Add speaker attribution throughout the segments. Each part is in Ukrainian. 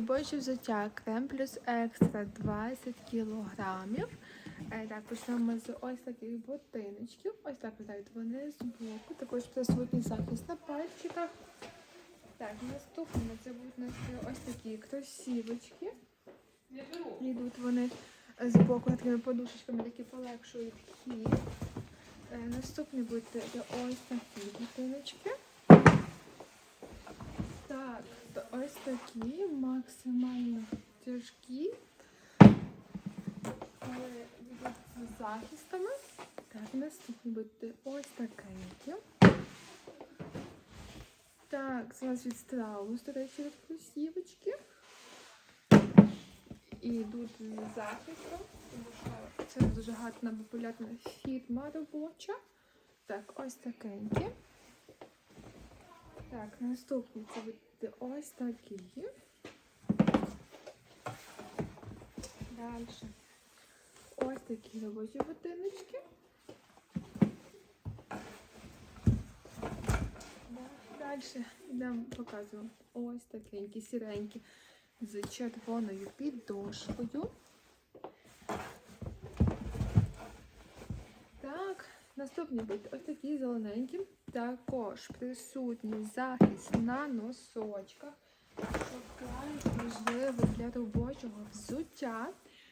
Speaker 1: Робоче взуття крем плюс екстра 20 кілограмів. Е, Так, почнемо з ось таких ботиночків. Ось так виглядають вони з боку. Також присутній захист на пальчиках. Так, наступне це будуть у нас ось такі кросівочки. Йдуть вони з боку такими подушечками, які полегшують хід. Е, Наступні будуть ось такі ботиночки. Так, ось такі максимально тяжкі, але з захистами. Так, наступні будуть ось такенькі. Так, це у нас від страус, до речі, від кросівочки. І йдуть з захистом, тому що це дуже гарна популярна фірма робоча. Так, ось такенькі. Так, наступні це буде ось такі. Далі. Ось такі робочі ботиночки. Далі йдемо показуємо. Ось такенькі, сіренькі, з червоною підошвою. Так, наступні будуть ось такі зелененькі. Також присутній захист на носочках, що вкрай важливо для робочого взуття.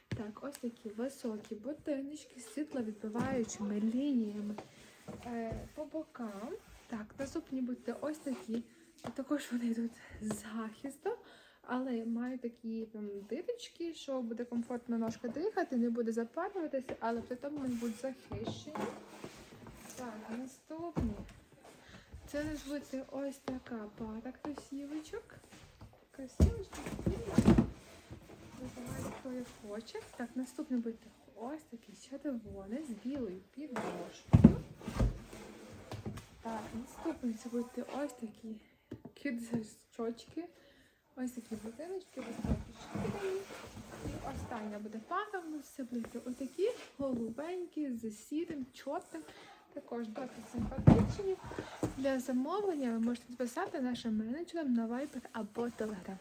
Speaker 1: Так, ось такі високі ботиночки з світловідбиваючими лініями е, по бокам. Так, наступні будуть ось такі. Також вони йдуть з захистом, але мають такі там що буде комфортно ножка дихати, не буде запалюватися, але при тому вони будуть захищені. Так, наступні. Це не бути ось така пара кросівочок. Кросівочки. Хоче. Так, наступне буде ось такі червоне з білою підошвою. Так, наступне це будуть ось такі кідзачочки. Ось такі ботиночки, високі шкіряні. І остання буде пара в нас це будуть отакі голубенькі з сірим, чорним. Також досить симпатичні. Для замовлення ви можете написати нашим менеджерам на Viber або Telegram.